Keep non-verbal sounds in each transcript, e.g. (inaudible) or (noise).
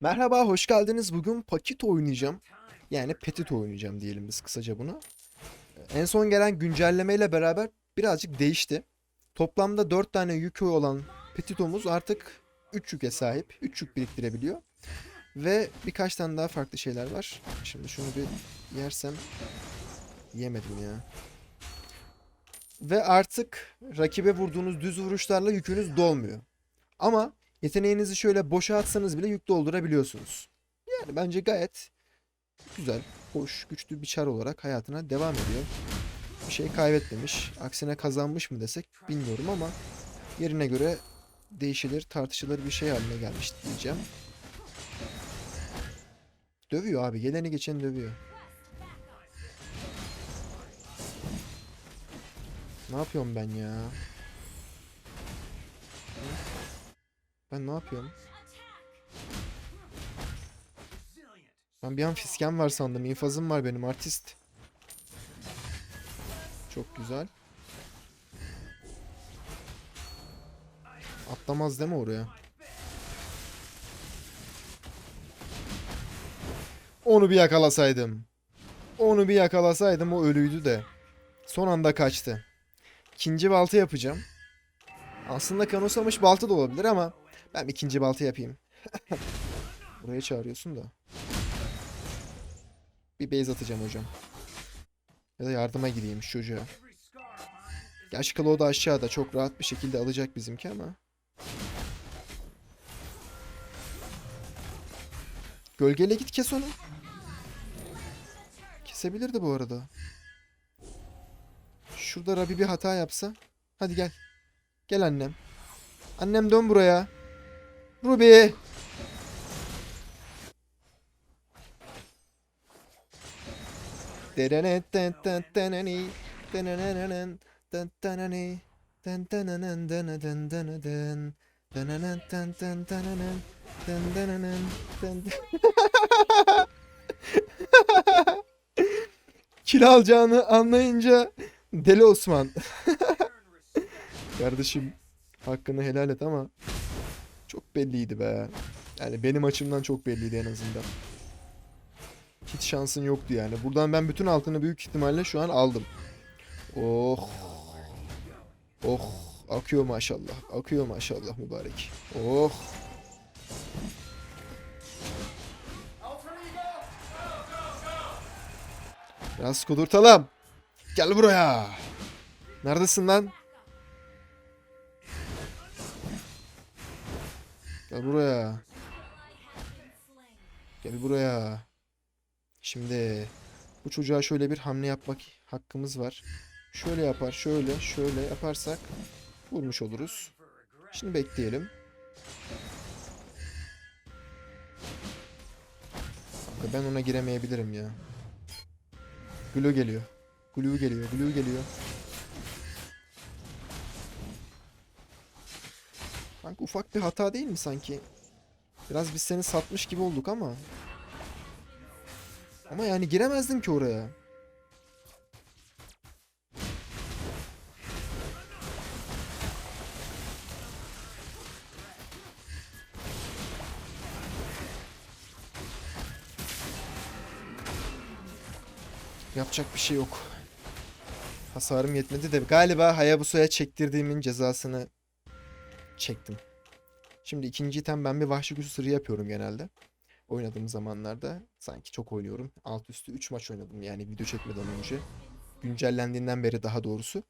Merhaba, hoş geldiniz. Bugün Pakit oynayacağım. Yani Petit oynayacağım diyelim biz kısaca buna. En son gelen güncellemeyle beraber birazcık değişti. Toplamda 4 tane yükü olan Petito'muz artık 3 yüke sahip. 3 yük biriktirebiliyor. Ve birkaç tane daha farklı şeyler var. Şimdi şunu bir yersem yemedim ya. Ve artık rakibe vurduğunuz düz vuruşlarla yükünüz dolmuyor. Ama Yeteneğinizi şöyle boşa atsanız bile yük doldurabiliyorsunuz. Yani bence gayet güzel, hoş, güçlü bir çar olarak hayatına devam ediyor. Bir şey kaybetmemiş. Aksine kazanmış mı desek bilmiyorum ama yerine göre değişilir, tartışılır bir şey haline gelmiş diyeceğim. Dövüyor abi. Geleni geçeni dövüyor. Ne yapıyorum ben ya? Ben ne yapıyorum? Ben bir an fisken var sandım. İnfazım var benim artist. Çok güzel. Atlamaz değil mi oraya? Onu bir yakalasaydım. Onu bir yakalasaydım o ölüydü de. Son anda kaçtı. İkinci balta yapacağım. Aslında kanoslamış balta da olabilir ama ben ikinci balta yapayım. (laughs) Buraya çağırıyorsun da. Bir base atacağım hocam. Ya da yardıma gideyim şu çocuğa. Gerçi Claw da aşağıda çok rahat bir şekilde alacak bizimki ama. Gölgeyle git kes onu. Kesebilirdi bu arada. Şurada Rabi bir hata yapsa. Hadi gel. Gel annem. Annem dön buraya. Ruby. Kil alacağını anlayınca Deli Osman. (laughs) Kardeşim hakkını helal et ama çok belliydi be. Yani benim açımdan çok belliydi en azından. Hiç şansın yoktu yani. Buradan ben bütün altını büyük ihtimalle şu an aldım. Oh. Oh. Akıyor maşallah. Akıyor maşallah mübarek. Oh. Biraz kudurtalım. Gel buraya. Neredesin lan? Gel buraya. Gel buraya. Şimdi bu çocuğa şöyle bir hamle yapmak hakkımız var. Şöyle yapar, şöyle, şöyle yaparsak vurmuş oluruz. Şimdi bekleyelim. Ben ona giremeyebilirim ya. Glu geliyor. Glu geliyor, Glu geliyor. Kanka ufak bir hata değil mi sanki? Biraz biz seni satmış gibi olduk ama. Ama yani giremezdim ki oraya. Yapacak bir şey yok. Hasarım yetmedi de galiba Hayabusa'ya çektirdiğimin cezasını çektim. Şimdi ikinci item ben bir vahşi güç sırrı yapıyorum genelde. Oynadığım zamanlarda sanki çok oynuyorum. Alt üstü 3 maç oynadım yani video çekmeden önce. Güncellendiğinden beri daha doğrusu.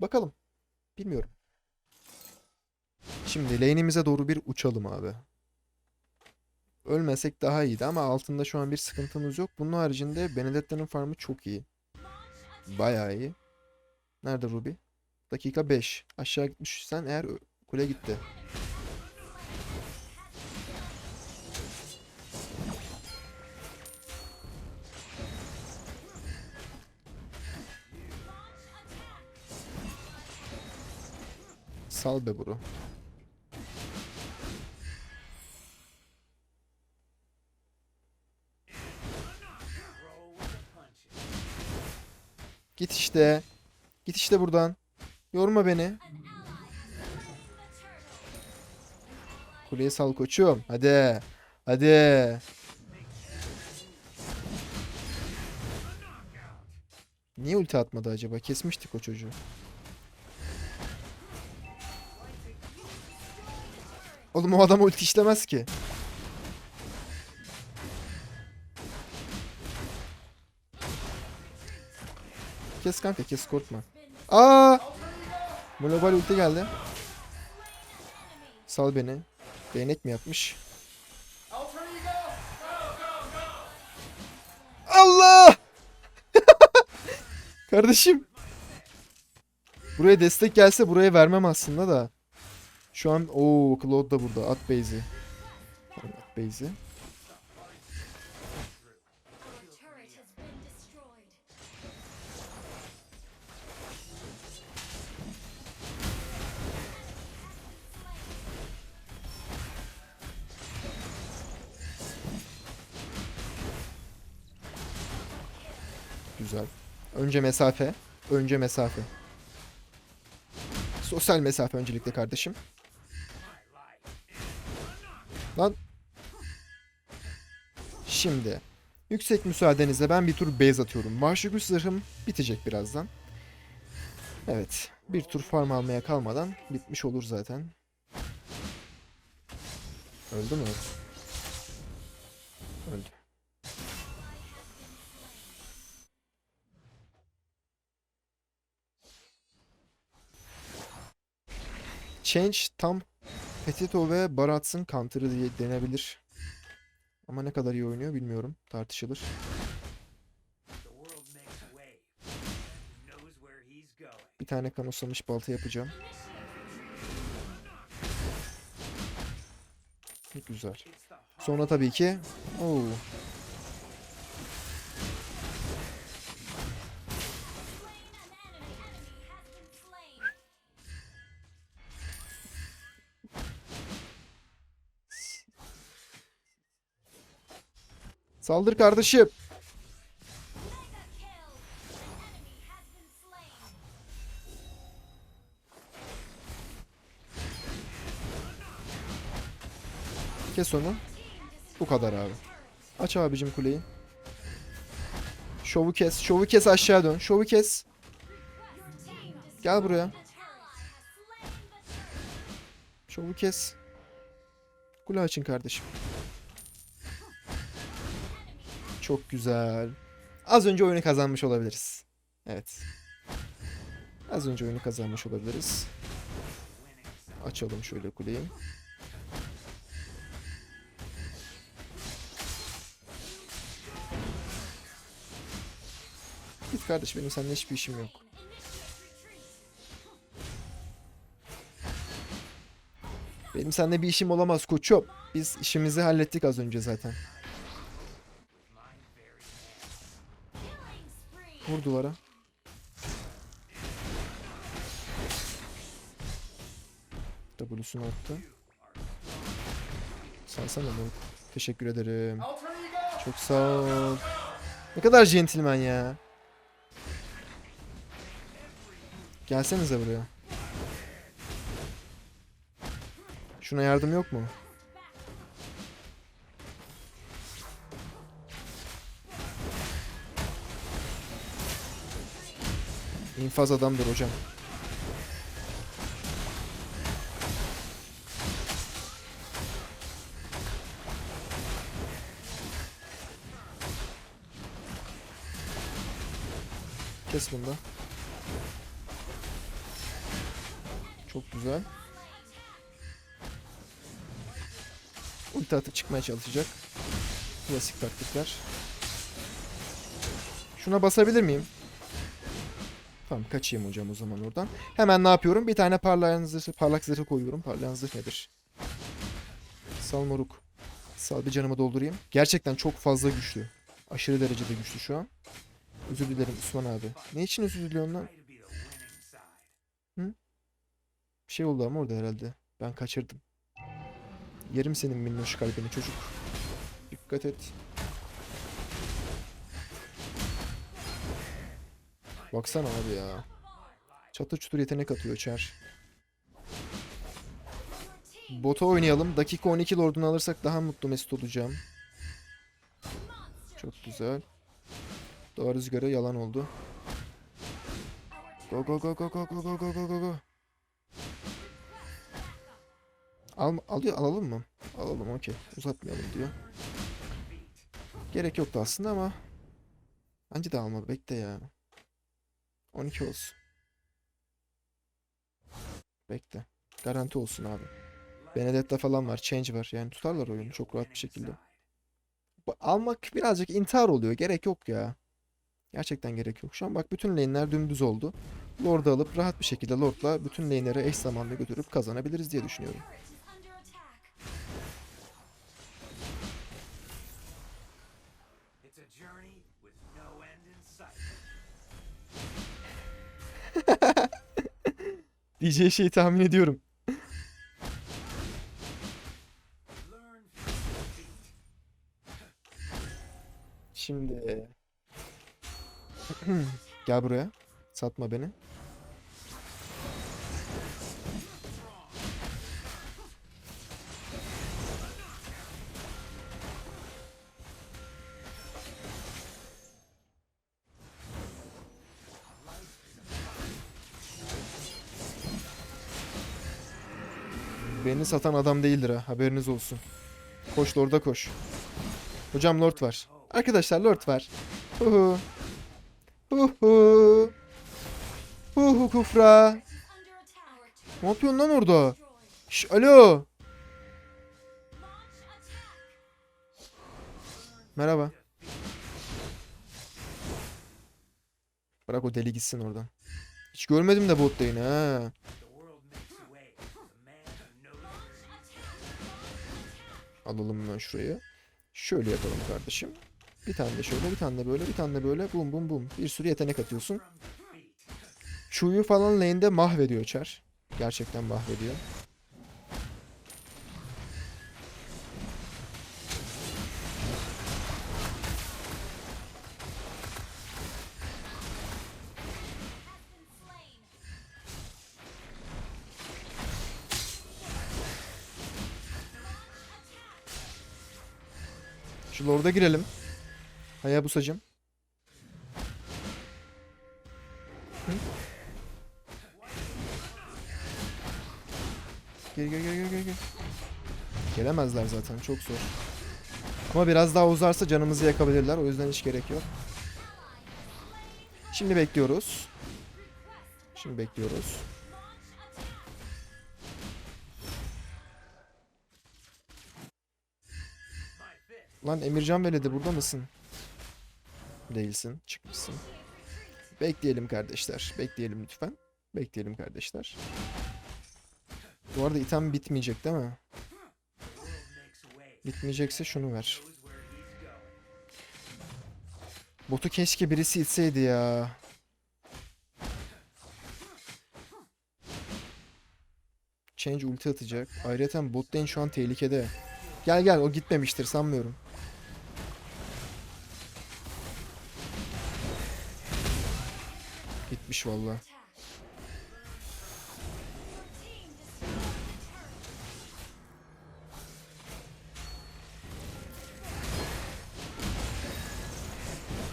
Bakalım. Bilmiyorum. Şimdi lane'imize doğru bir uçalım abi. Ölmesek daha iyiydi ama altında şu an bir sıkıntımız yok. Bunun haricinde Benedetta'nın farmı çok iyi. Bayağı iyi. Nerede Ruby? Dakika 5. Aşağı gitmişsen eğer kule gitti. Sal be bro. Git işte. Git işte buradan. Yorma beni. Kuleye sal koçum. Hadi. Hadi. Niye ulti atmadı acaba? Kesmiştik o çocuğu. Oğlum o adam ulti işlemez ki. Kes kanka kes korkma. Aa! Global ulti geldi. Sal beni. Değnek mi yapmış? Allah! (laughs) Kardeşim. Buraya destek gelse buraya vermem aslında da. Şu an o Claude da burada. At base'i. At base'i. Güzel. Önce mesafe. Önce mesafe. Sosyal mesafe öncelikle kardeşim. Lan. Şimdi. Yüksek müsaadenizle ben bir tur base atıyorum. Vahşi güç zırhım bitecek birazdan. Evet. Bir tur farm almaya kalmadan bitmiş olur zaten. Öldü mü? Öldü. Change tam Petito ve Barats'ın counter'ı diye denebilir. Ama ne kadar iyi oynuyor bilmiyorum. Tartışılır. Bir tane kanoslamış balta yapacağım. Güzel. Sonra tabii ki Oo, saldır kardeşim. Kes onu. Bu kadar abi. Aç abicim kuleyi. Şovu kes. Şovu kes aşağı dön. Şovu kes. Gel buraya. Şovu kes. Kule açın kardeşim. Çok güzel. Az önce oyunu kazanmış olabiliriz. Evet. Az önce oyunu kazanmış olabiliriz. Açalım şöyle kuleyi. Git kardeş benim seninle hiçbir işim yok. Benim seninle bir işim olamaz koçum. Biz işimizi hallettik az önce zaten. Vur duvara. W'sunu attı. Salsana moruk. Teşekkür ederim. Çok sağ ol. Ne kadar centilmen ya. Gelsenize buraya. Şuna yardım yok mu? İnfaz adamdır hocam. Kes bunu da. Çok güzel. Ulti atıp çıkmaya çalışacak. Klasik taktikler. Şuna basabilir miyim? Tamam kaçayım hocam o zaman oradan. Hemen ne yapıyorum? Bir tane parlayan zırhı, parlak zırhı koyuyorum. Parlayan zırh nedir? Sal moruk. Sal bir canımı doldurayım. Gerçekten çok fazla güçlü. Aşırı derecede güçlü şu an. Özür dilerim Osman abi. Ne için özür diliyorsun lan? side. Bir şey oldu ama orada herhalde. Ben kaçırdım. Yerim senin minnoş kalbini çocuk. Dikkat et. Baksana abi ya. Çatır çutur yetenek atıyor Çer. Bota oynayalım. Dakika 12 Lord'unu alırsak daha mutlu mesut olacağım. Çok güzel. Doğa rüzgarı yalan oldu. Go go go go go go go go go go. Al, alıyor, alalım mı? Alalım okey. Uzatmayalım diyor. Gerek yoktu aslında ama. Bence de alma. Bekle ya. 12 olsun. Bekle. Garanti olsun abi. Benedetta falan var. Change var. Yani tutarlar oyunu çok rahat bir şekilde. Almak birazcık intihar oluyor. Gerek yok ya. Gerçekten gerek yok. Şu an bak bütün lane'ler dümdüz oldu. Lord'u alıp rahat bir şekilde Lord'la bütün lane'leri eş zamanlı götürüp kazanabiliriz diye düşünüyorum. Diyeceği şeyi tahmin ediyorum. Şimdi (clears throat) gel buraya. Satma beni. Satan adam değildir ha. Haberiniz olsun. Koş Lord'a koş. Hocam Lord var. Arkadaşlar Lord var. Huhu. Huhu. Huhu kufra. Ne yapıyorsun lan orada? Şş, alo. Merhaba. Bırak o deli gitsin oradan. Hiç görmedim de bot lane'i ha. Alalım hemen şurayı. Şöyle yapalım kardeşim. Bir tane de şöyle, bir tane de böyle, bir tane de böyle. Bum bum bum. Bir sürü yetenek atıyorsun. Q'yu falan lane'de mahvediyor Char. Gerçekten mahvediyor. Şu Lord'a girelim. Hayabusacım. Gel gel gel gel gel gel. Gelemezler zaten çok zor. Ama biraz daha uzarsa canımızı yakabilirler. O yüzden hiç gerek yok. Şimdi bekliyoruz. Şimdi bekliyoruz. Lan Emircan Veledi burada mısın? Değilsin. Çıkmışsın. Bekleyelim kardeşler. Bekleyelim lütfen. Bekleyelim kardeşler. Bu arada item bitmeyecek değil mi? Bitmeyecekse şunu ver. Botu keşke birisi itseydi ya. Change ulti atacak. Ayrıca bot lane şu an tehlikede. Gel gel o gitmemiştir sanmıyorum. Gitmiş valla.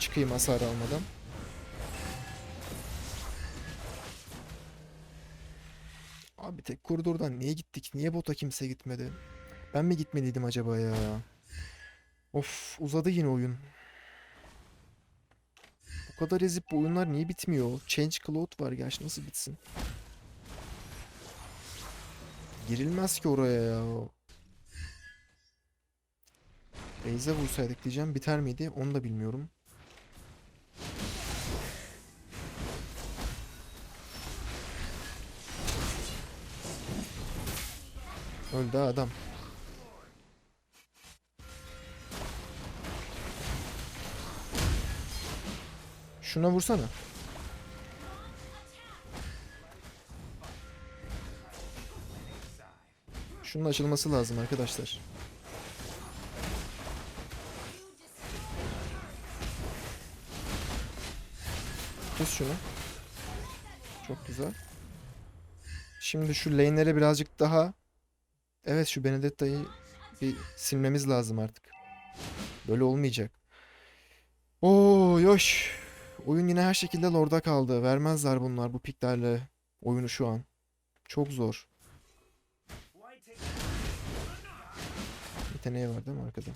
Çıkayım hasar almadan. Abi tek koridordan niye gittik? Niye bota kimse gitmedi? Ben mi gitmeliydim acaba ya? Of uzadı yine oyun. Bu kadar ezip bu oyunlar niye bitmiyor? Change Cloud var gerçi nasıl bitsin? Girilmez ki oraya ya. Beyze vursaydık diyeceğim biter miydi? Onu da bilmiyorum. Öldü adam. Şuna vursana. Şunun açılması lazım arkadaşlar. Kes şunu. Çok güzel. Şimdi şu lane'lere birazcık daha Evet şu Benedetta'yı bir silmemiz lazım artık. Böyle olmayacak. Oo yoş. Oyun yine her şekilde Lord'a kaldı. Vermezler bunlar bu piklerle oyunu şu an. Çok zor. Yeteneği var değil mi arkada?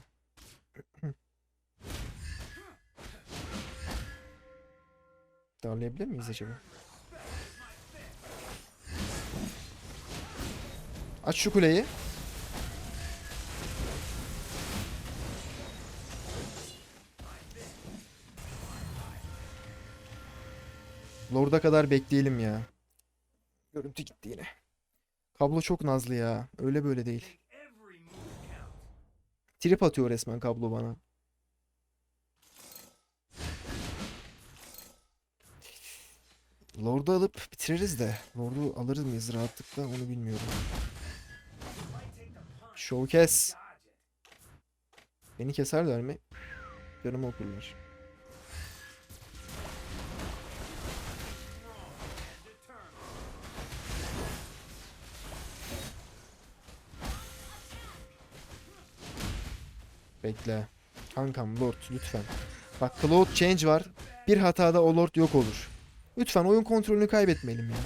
Darlayabilir miyiz acaba? Aç şu kuleyi. Lord'a kadar bekleyelim ya. Görüntü gitti yine. Kablo çok nazlı ya. Öyle böyle değil. Trip atıyor resmen kablo bana. Lord'u alıp bitiririz de. Lord'u alır mıyız rahatlıkla onu bilmiyorum. Show kes. Beni keserler mi? Canımı okurlar. Bekle. Kankam Lord lütfen. Bak Cloud Change var. Bir hatada o Lord yok olur. Lütfen oyun kontrolünü kaybetmeyelim ya.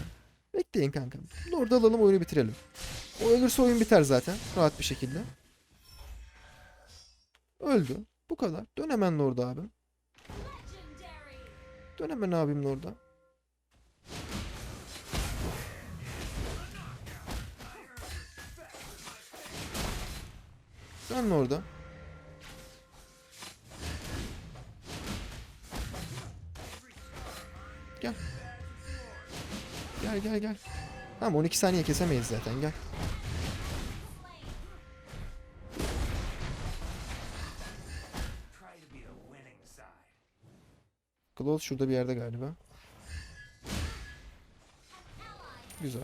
Bekleyin kankam. Lord'u alalım oyunu bitirelim. O ölürse oyun biter zaten. Rahat bir şekilde. Öldü. Bu kadar. Dön hemen Lord'a abi. Dön hemen abim Lord'a. Dön Lord'a. Gel. Gel gel gel. Tamam 12 saniye kesemeyiz zaten gel. Close şurada bir yerde galiba. Güzel.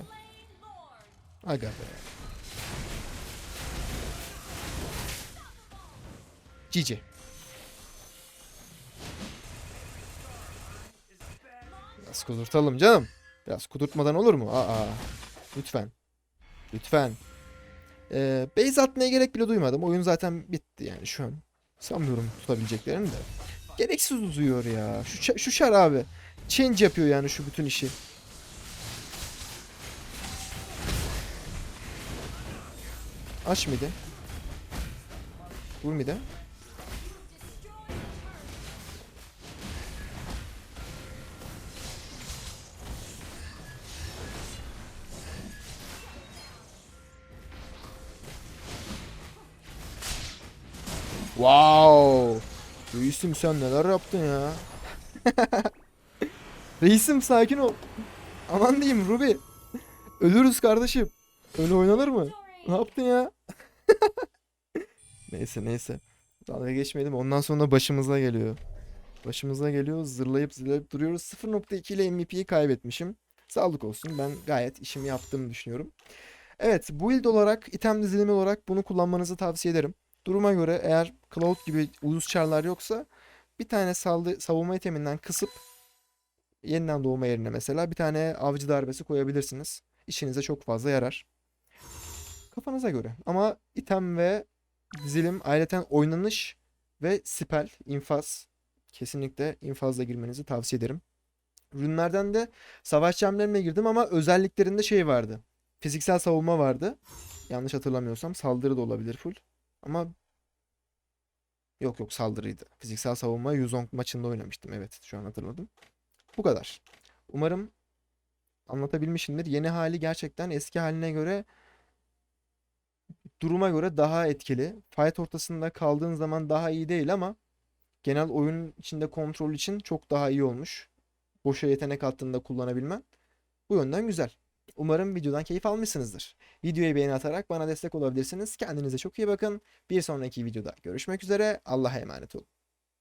Aga be. Cici. Biraz kudurtalım canım. Biraz kudurtmadan olur mu? Aa. Lütfen. Lütfen. Ee, base atmaya gerek bile duymadım. Oyun zaten bitti yani şu an. Sanmıyorum tutabileceklerini de. Gereksiz uzuyor ya. Şu, şu şar abi. Change yapıyor yani şu bütün işi. Aç mıydı? Vur mıydı? Reisim sen neler yaptın ya? (laughs) Reisim sakin ol. Aman diyeyim Ruby. Ölürüz kardeşim. Öyle oynanır mı? Ne yaptın ya? (laughs) neyse neyse. Dalga geçmeyelim. Ondan sonra başımıza geliyor. Başımıza geliyor. Zırlayıp zırlayıp duruyoruz. 0.2 ile MVP'yi kaybetmişim. Sağlık olsun. Ben gayet işimi yaptığımı düşünüyorum. Evet, build olarak, item dizilimi olarak bunu kullanmanızı tavsiye ederim. Duruma göre eğer Cloud gibi ulus çarlar yoksa bir tane saldı, savunma iteminden kısıp yeniden doğma yerine mesela bir tane avcı darbesi koyabilirsiniz. İşinize çok fazla yarar. Kafanıza göre. Ama item ve dizilim ayrıca oynanış ve spell, infaz. Kesinlikle infazla girmenizi tavsiye ederim. Ürünlerden de savaş gemlerine girdim ama özelliklerinde şey vardı. Fiziksel savunma vardı. Yanlış hatırlamıyorsam saldırı da olabilir full. Ama yok yok saldırıydı. Fiziksel savunma Yuzong maçında oynamıştım. Evet şu an hatırladım. Bu kadar. Umarım anlatabilmişimdir. Yeni hali gerçekten eski haline göre duruma göre daha etkili. Fight ortasında kaldığın zaman daha iyi değil ama genel oyun içinde kontrol için çok daha iyi olmuş. Boşa yetenek attığında kullanabilmen. Bu yönden güzel. Umarım videodan keyif almışsınızdır. Videoyu beğeni atarak bana destek olabilirsiniz. Kendinize çok iyi bakın. Bir sonraki videoda görüşmek üzere. Allah'a emanet olun.